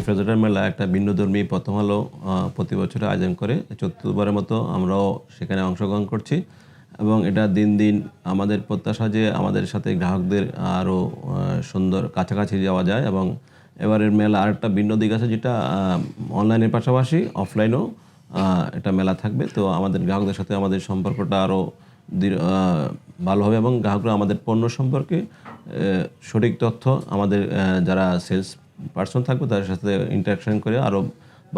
Refrigerator মেলা একটা ভিন্নধর্মী প্রথম আলো প্রতি বছর আয়োজন করে। চতুর্থবারের মতো আমরাও সেখানে অংশগ্রহণ করছি এবং এটা দিন দিন আমাদের প্রত্যাশা যে আমাদের সাথে গ্রাহকদের আরও সুন্দর কাছাকাছি যাওয়া যায় এবং এবারের মেলা আরেকটা ভিন্ন দিক আছে যেটা অনলাইনের পাশাপাশি অফলাইনেও এটা মেলা থাকবে। তো আমাদের গ্রাহকদের সাথে আমাদের সম্পর্কটা আরও ভালো হবে এবং গ্রাহকরা আমাদের পণ্য সম্পর্কে সঠিক তথ্য আমাদের যারা সেলস পার্সন থাকবে তাদের সাথে ইন্টারাকশন করে আরও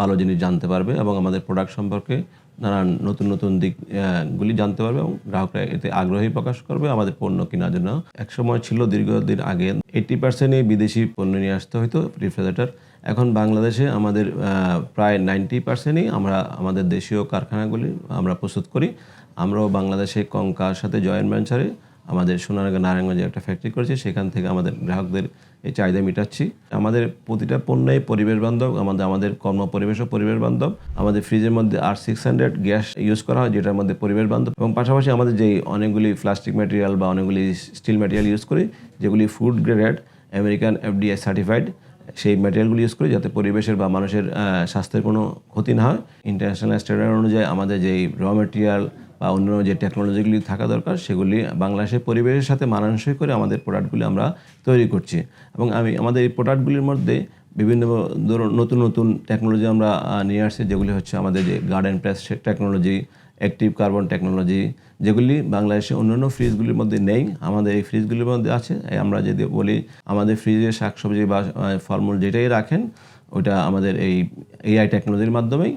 ভালো জিনিস জানতে পারবে এবং আমাদের প্রোডাক্ট সম্পর্কে নানান নতুন নতুন দিকগুলি জানতে পারবে এবং গ্রাহকরা এতে আগ্রহী প্রকাশ করবে আমাদের পণ্য কেনার জন্য। একসময় ছিল দীর্ঘদিন আগে এইটি পার্সেন্টই বিদেশি পণ্য নিয়ে আসতে হতো রেফ্রিজারেটর এখন বাংলাদেশে আমাদের প্রায় নাইনটি পার্সেন্টই আমরা আমাদের দেশীয় কারখানাগুলি আমরা প্রস্তুত করি। আমরাও বাংলাদেশে কঙ্কার সাথে জয়েন্ট ভেঞ্চারে আমাদের সোনারগাঁ নারায়ণগঞ্জে একটা ফ্যাক্টরি করেছি, সেখান থেকে আমাদের গ্রাহকদের এই চাহিদা মেটাচ্ছি। আমাদের প্রতিটা পণ্যই পরিবেশ বান্ধব, আমাদের আমাদের কর্ম পরিবেশও পরিবেশ বান্ধব। আমাদের ফ্রিজের মধ্যে R six hundred gas use করা হয়, যেটার মধ্যে পরিবেশ বান্ধব। এবং পাশাপাশি আমাদের যেই অনেকগুলি প্লাস্টিক ম্যাটেরিয়াল বা অনেকগুলি স্টিল ম্যাটেরিয়াল ইউজ করি, যেগুলি food grade American FDI certified সেই ম্যাটেরিয়ালগুলো ইউজ করি যাতে পরিবেশের বা মানুষের স্বাস্থ্যের কোনো ক্ষতি না হয়। ইন্টারন্যাশনাল স্ট্যান্ডার্ড অনুযায়ী আমাদের যেই র মেটেরিয়াল বা অন্য যে টেকনোলজিগুলি থাকা দরকার, সেগুলি বাংলাদেশের পরিবেশের সাথে মানানসই করে আমাদের প্রোডাক্টগুলি আমরা তৈরি করছি। এবং আমি, আমাদের এই প্রোডাক্টগুলির মধ্যে বিভিন্ন ধরুন নতুন নতুন টেকনোলজি আমরা নিয়ে আসছি, যেগুলি হচ্ছে আমাদের যে garden press technology active carbon technology যেগুলি বাংলাদেশে অন্যান্য ফ্রিজগুলির মধ্যে নেই, আমাদের এই ফ্রিজগুলির মধ্যে আছে। আমরা যদি বলি, আমাদের ফ্রিজে শাকসবজি বা ফলমূল যেটাই রাখেন, ওটা আমাদের এই এআই টেকনোলজির মাধ্যমেই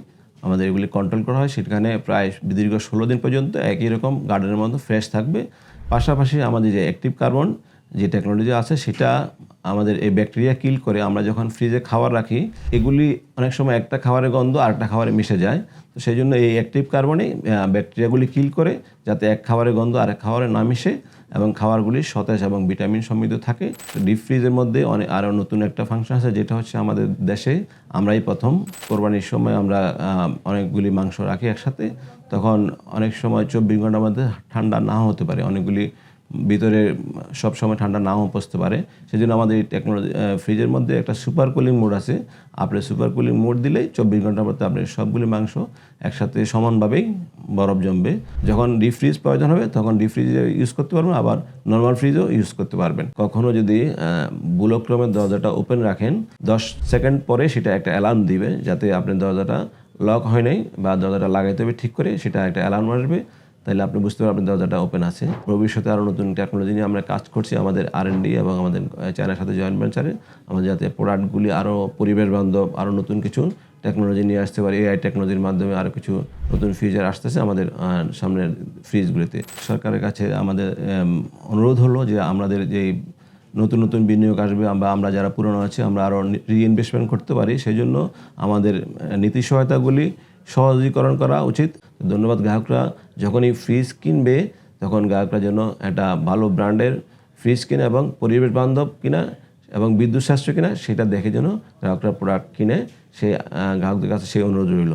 আমাদের এগুলি কন্ট্রোল করা হয়। সেখানে প্রায় দীর্ঘ ষোলো দিন পর্যন্ত একই রকম গার্ডেনের মতো ফ্রেশ থাকবে। পাশাপাশি আমাদের যে অ্যাক্টিভ কার্বন যে টেকনোলজি আছে, সেটা আমাদের এই ব্যাকটেরিয়া কিল করে আমরা যখন ফ্রিজে খাবার রাখি, এগুলি অনেক সময় একটা খাবারের গন্ধ আরেকটা খাবারে মিশে যায়। তো সেই জন্য এই অ্যাক্টিভ কার্বনই ব্যাকটেরিয়াগুলি কিল করে যাতে এক খাবারের গন্ধ আরেক খাবারে না মিশে। এবং খাবারগুলি সতেজ এবং ভিটামিন সমৃদ্ধ থাকে। ডিপ ফ্রিজের মধ্যে অনেক আরও নতুন একটা ফাংশন আছে, যেটা হচ্ছে আমাদের দেশে আমরাই প্রথম কোরবানির সময় আমরা অনেকগুলি মাংস রাখি একসাথে। তখন অনেক সময় চব্বিশ ঘণ্টার মধ্যে ঠান্ডা না হতে পারে, অনেকগুলি ভিতরে সবসময় ঠান্ডা নাও পৌঁছতে পারে। সেজন্য আমাদের এই টেকনোলজি ফ্রিজের মধ্যে একটা সুপার কুলিং মোড আছে। আপনি সুপার কুলিং মোড দিলেই চব্বিশ ঘণ্টার মধ্যে আপনি সবগুলি মাংস একসাথে সমানভাবেই বরফ জমবে। যখন ডিপ ফ্রিজ প্রয়োজন হবে, তখন ডিপ ফ্রিজে ইউজ করতে পারবেন, আবার নর্মাল ফ্রিজও ইউজ করতে পারবেন। কখনো যদি বুলক্রমের দরজাটা ওপেন রাখেন, দশ সেকেন্ড পরে সেটা একটা অ্যালার্ম দিবে, যাতে আপনার দরজাটা লক হয় নাই বা দরজাটা লাগাইতে হবে ঠিক করে, সেটা একটা অ্যালার্ম আসবে। তাহলে আপনি বুঝতে পারবেন দরজাটা ওপেন আছে। ভবিষ্যতে আরও নতুন টেকনোলজি নিয়ে আমরা কাজ করছি আমাদের আর এন ডি এবং আমাদের চায়নার সাথে জয়েন্ট ভেঞ্চারে আমাদের যাতে প্রোডাক্টগুলি আরও পরিবেশ বান্ধব আরও নতুন কিছু টেকনোলজি নিয়ে আসতে পারে। এআই টেকনোলজির মাধ্যমে আরও কিছু নতুন ফিচার আসতেছে আমাদের সামনের ফ্রিজগুলিতে সরকারের কাছে আমাদের অনুরোধ হলো যে আমাদের যেই নতুন নতুন বিনিয়োগ আসবে বা আমরা যারা পুরনো আছি, আমরা আরও রিইনভেস্টমেন্ট করতে পারি। সেই জন্য আমাদের নীতি সহায়তাগুলি সহজীকরণ করা উচিত। ধন্যবাদ গ্রাহকরা। যখনই ফ্রিজ কিনবে, তখন গ্রাহকরা যেন একটা ভালো ব্র্যান্ডের ফ্রিজ কিনে এবং পরিবেশ বান্ধব কিনা এবং বিদ্যুৎ সাশ্রয় কিনা, সেটা দেখে যেন গ্রাহকরা প্রোডাক্ট কিনে সেই গ্রাহকদের কাছে সেই অনুরোধ রইল।